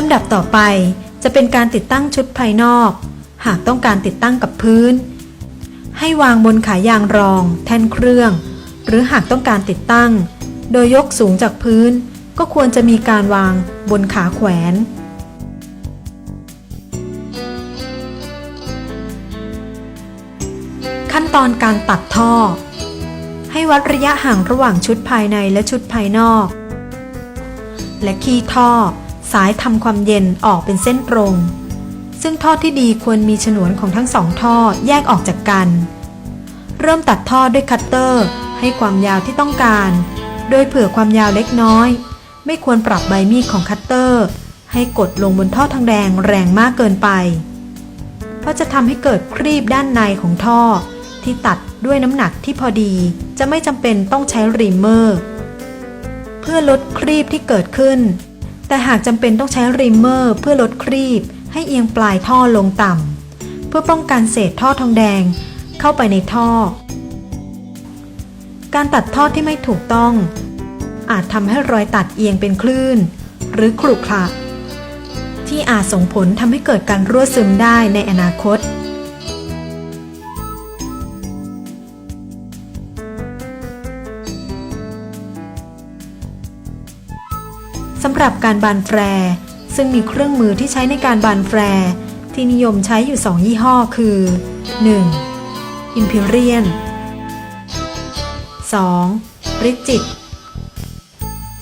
ลำดับต่อไปจะเป็นการติดตั้งชุดภายนอก หากต้องการติดตั้งกับพื้น ให้วางบนขายางรอง แท่นเครื่อง หรือหากต้องการติดตั้ง โดยยกสูงจากพื้น ก็ควรจะมีการวางบนขาแขวน ขั้นตอนการตัดท่อ ให้วัดระยะห่างระหว่างชุดภายในและชุดภายนอก และขี้ท่อ สายทำความเย็นออกเป็นเส้นตรง ซึ่งท่อที่ดีควรมีฉนวนของทั้งสองท่อแยกออกจากกัน เริ่มตัดท่อด้วยคัตเตอร์ให้ความยาวที่ต้องการ โดยเผื่อความยาวเล็กน้อย ไม่ควรปรับใบมีดของคัตเตอร์ ให้กดลงบนท่อทองแดงแรงมากเกินไป เพราะจะทำให้เกิดครีบด้านในของท่อ ที่ตัดด้วยน้ำหนักที่พอดีจะไม่จำเป็นต้องใช้รีมเมอร์ เพื่อลดครีบที่เกิดขึ้น แต่หากจำเป็นต้องใช้รีมเมอร์เพื่อลดครีบ ให้เอียงปลายท่อลงต่ำเพื่อป้องกันเศษท่อทองแดงเข้าไปในท่อ การตัดท่อที่ไม่ถูกต้อง อาจทำให้รอยตัดเอียงเป็นคลื่น หรือขรุขระที่อาจส่งผลทำให้เกิดการรั่วซึมได้ในอนาคตำหรับการบานแฟร์ซึ่งมีเครื่องมือที่ใช้ในการบานแฟร์ที่นิยมใช้อยู่ 2 ยี่ห้อคือ 1. Imperial 2. Rigid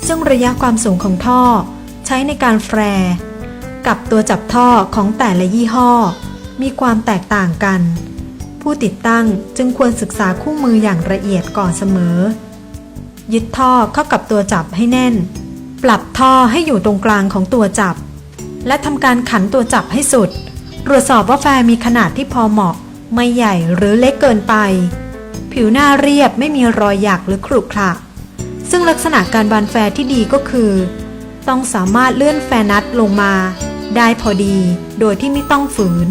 ซึ่งระยะความสูงของท่อใช้ในการแฟร์กับตัวจับท่อของแต่ละยี่ห้อ มีความแตกต่างกัน ผู้ติดตั้งจึงควรศึกษาคู่มืออย่างละเอียดก่อนเสมอ ยึดท่อเข้ากับตัวจับให้แน่น ปรับท่อให้อยู่ตรงกลางของตัวจับ และทำการขันตัวจับให้สุด ตรวจสอบว่าแฟมีขนาดที่พอเหมาะ ไม่ใหญ่หรือเล็กเกินไป ผิวหน้าเรียบไม่มีรอยหยักหรือขรุขระซึ่งลักษณะการบานแฟที่ดีก็คือ ต้องสามารถเลื่อนแฟนัทลงมา ได้พอดีโดยที่ไม่ต้องฝืน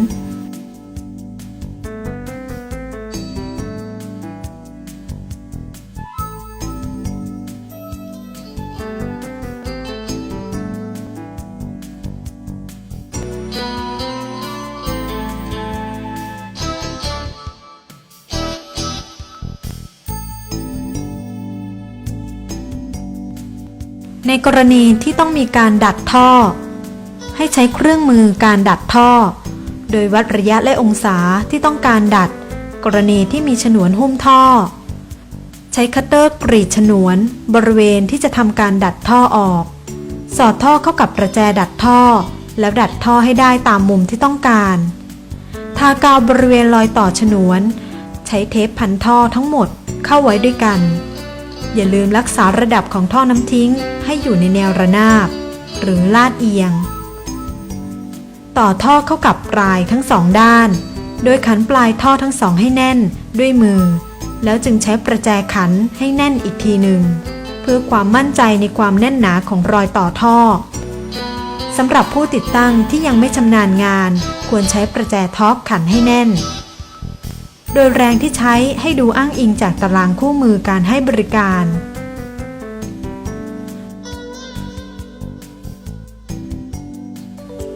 ในกรณีที่ต้องมีการดัดท่อ ให้ใช้เครื่องมือการดัดท่อ โดยวัดระยะและองศาที่ต้องการดัด กรณีที่มีฉนวนหุ้มท่อ ใช้คัตเตอร์กรีดฉนวน บริเวณที่จะทำการดัดท่อออก สอดท่อเข้ากับประแจดัดท่อ แล้วดัดท่อให้ได้ตามมุมที่ต้องการ ทากาวบริเวณรอยต่อฉนวน ใช้เทปพันท่อทั้งหมดเข้าไว้ด้วยกัน อย่าลืมรักษาระดับของท่อน้ำทิ้งให้อยู่ในแนวระนาบ หรือลาดเอียง ต่อท่อเข้ากับปลายทั้งสองด้าน โดยขันปลายท่อทั้งสองให้แน่นด้วยมือ แล้วจึงใช้ประแจขันให้แน่นอีกทีหนึ่ง เพื่อความมั่นใจในความแน่นหนาของรอยต่อท่อสำหรับผู้ติดตั้งที่ยังไม่ชำนาญงาน ควรใช้ประแจท็อปขันให้แน่น โดยแรงที่ใช้ให้ดูอ้างอิงจากตารางคู่มือการให้บริการ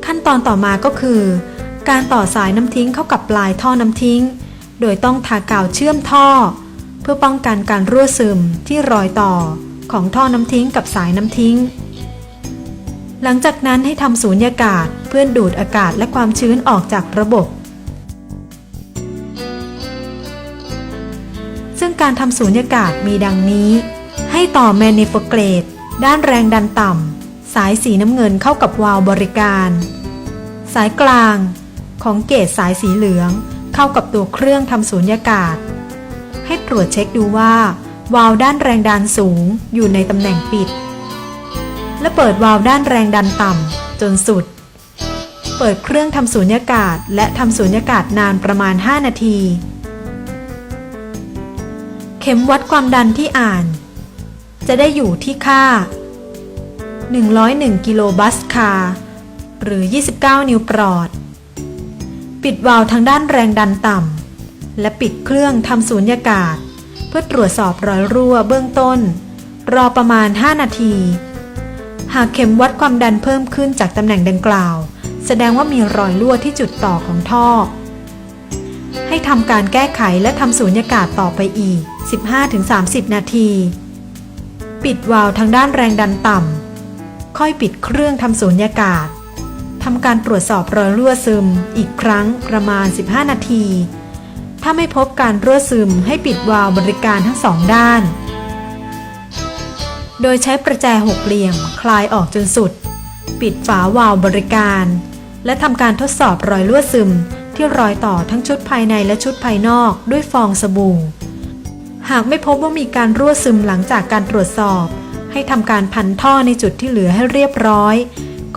ขั้นตอนต่อมาก็คือ การต่อสายน้ำทิ้งเข้ากับปลายท่อน้ำทิ้ง โดยต้องทากาวเชื่อมท่อ เพื่อป้องกันการรั่วซึมที่รอยต่อของท่อน้ำทิ้งกับสายน้ำทิ้ง หลังจากนั้นให้ทำสูญญากาศเพื่อดูดอากาศและความชื้นออกจากระบบ ซึ่งการทำสูญญากาศมีดังนี้ ให้ต่อแมน i ฟเกรด ด้านแรงดันต่ำ สายสีน้ำเงินเข้ากับวาล์วบริการ สายกลาง ของเกจสายสีเหลือง เข้ากับตัวเครื่องทำสูญญากาศ ให้ตรวจเช็คดูว่า วาล์วด้านแรงดันสูงอยู่ในตำแหน่งปิด และเปิดวาล์วด้านแรงดันต่ำจนสุด เปิดเครื่องทำสูญญากาศและทำสูญญากาศนานประมาณ 5 นาที เข็มวัดความดันที่อ่าน จะได้อยู่ที่ค่า 101 กิโลบัสคาร์หรือ 29 นิวปรอด ปิดวาล์วทางด้านแรงดันต่ำ และปิดเครื่องทำสูญญากาศ เพื่อตรวจสอบรอยรั่วเบื้องต้น รอประมาณ 5 นาที หากเข็มวัดความดันเพิ่มขึ้นจากตำแหน่งดังกล่าว แสดงว่ามีรอยรั่วที่จุดต่อของท่อ ให้ทำการแก้ไขและทำสูญญากาศต่อไปอีก 15-30 นาที ปิดวาล์วทางด้านแรงดันต่ำ ค่อยปิดเครื่องทำสูญญากาศ ทำการตรวจสอบรอยรั่วซึม อีกครั้งประมาณ 15 นาที ถ้าไม่พบการรั่วซึมให้ปิดวาล์วบริการทั้งสองด้าน โดยใช้ประแจหกเหลี่ยม คลายออกจนสุด ปิดฝาวาล์วบริการ และทำการทดสอบรอยรั่วซึม ที่รอยต่อทั้งชุดภายในและชุดภายนอกด้วยฟองสบู่ หากไม่พบว่ามีการรั่วซึมหลังจากการตรวจสอบ ให้ทำการพันท่อในจุดที่เหลือให้เรียบร้อย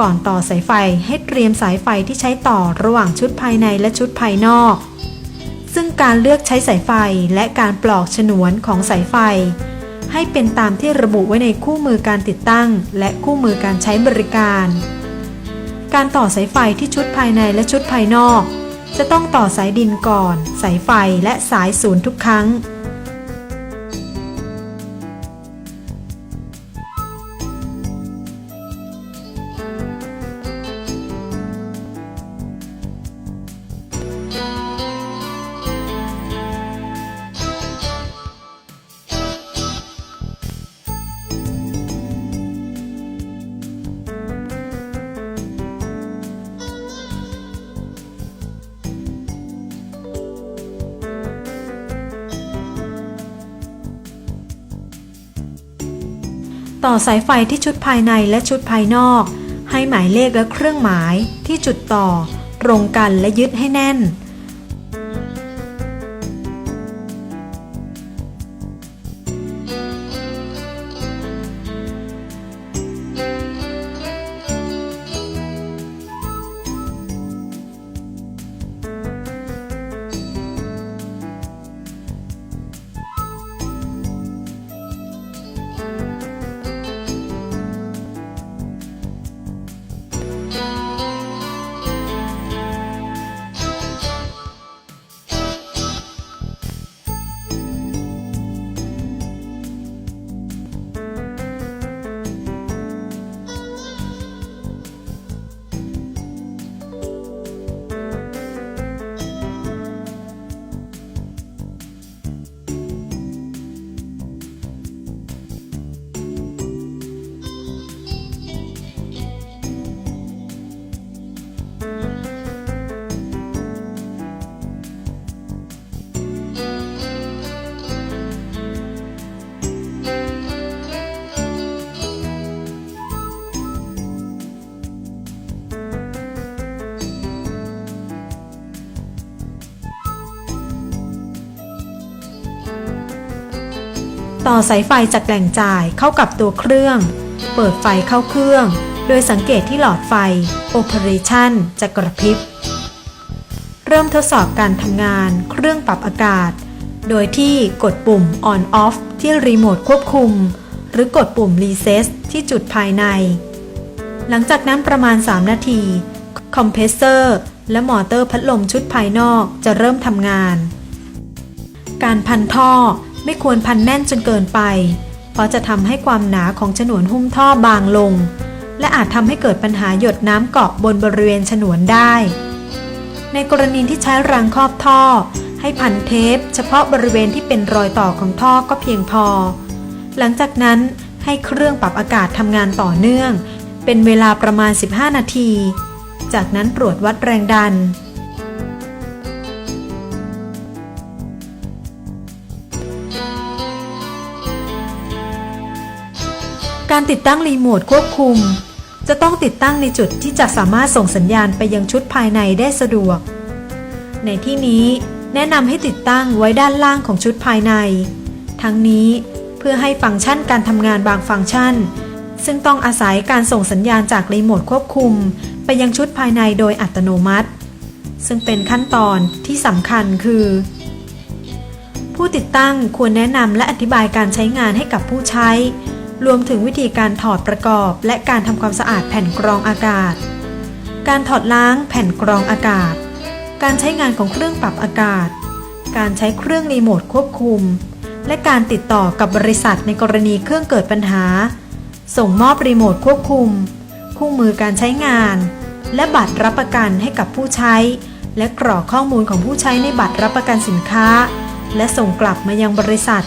ก่อนต่อสายไฟให้เตรียมสายไฟที่ใช้ต่อระหว่างชุดภายในและชุดภายนอก ซึ่งการเลือกใช้สายไฟและการปลอกฉนวนของสายไฟ ให้เป็นตามที่ระบุไว้ในคู่มือการติดตั้ง และคู่มือการใช้บริการการต่อสายไฟที่ชุดภายในและชุดภายนอก จะต้องต่อสายดินก่อน สายไฟและสายศูนย์ทุกครั้ง ต่อสายไฟที่ชุดภายในและชุดภายนอก ให้หมายเลขและเครื่องหมายที่จุดต่อ ตรงกันและยึดให้แน่น ต่อสายไฟจากแหล่งจ่ายเข้ากับตัวเครื่อง เปิดไฟเข้าเครื่อง โดยสังเกตที่หลอดไฟ Operation จะกระพริบ เริ่มทดสอบการทำงานเครื่องปรับอากาศ โดยที่กดปุ่ม On Off ที่รีโมทควบคุม หรือกดปุ่ม Recess ที่จุดภายใน หลังจากนั้นประมาณ 3 นาที คอมเพรสเซอร์และมอเตอร์พัดลมชุดภายนอกจะเริ่มทำงาน การพันท่อ ไม่ควรพันแน่นจนเกินไป เพราะจะทำให้ความหนาของฉนวนหุ้มท่อบางลง และอาจทำให้เกิดปัญหาหยดน้ำเกาะบนบริเวณฉนวนได้ ในกรณีที่ใช้รังครอบท่อ ให้พันเทป เฉพาะบริเวณที่เป็นรอยต่อของท่อก็เพียงพอ หลังจากนั้นให้เครื่องปรับอากาศทำงานต่อเนื่อง เป็นเวลาประมาณ 15 นาที จากนั้นตรวจวัดแรงดัน การติดตั้งรีโมทควบคุม จะต้องติดตั้งในจุดที่จะสามารถส่งสัญญาณไปยังชุดภายในได้สะดวก ในที่นี้แนะนำให้ติดตั้งไว้ด้านล่างของชุดภายใน ทั้งนี้เพื่อให้ฟังก์ชันการทำงานบางฟังก์ชัน ซึ่งต้องอาศัยการส่งสัญญาณจากรีโมทควบคุม ไปยังชุดภายในโดยอัตโนมัติ ซึ่งเป็นขั้นตอนที่สำคัญคือ ผู้ติดตั้งควรแนะนำและอธิบายการใช้งานให้กับผู้ใช้ รวมถึงวิธีการถอดประกอบ และการทำความสะอาดแผ่นกรองอากาศ การถอดล้างแผ่นกรองอากาศ การใช้งานของเครื่องปรับอากาศ การใช้เครื่องรีโมทควบคุม และการติดต่อกับบริษัทในกรณีเครื่องเกิดปัญหา ส่งมอบรีโมทควบคุม คู่มือการใช้งาน และบัตรรับประกันให้กับผู้ใช้ และกรอกข้อมูลของผู้ใช้ในบัตรรับประกันสินค้า และส่งกลับมายังบริษัท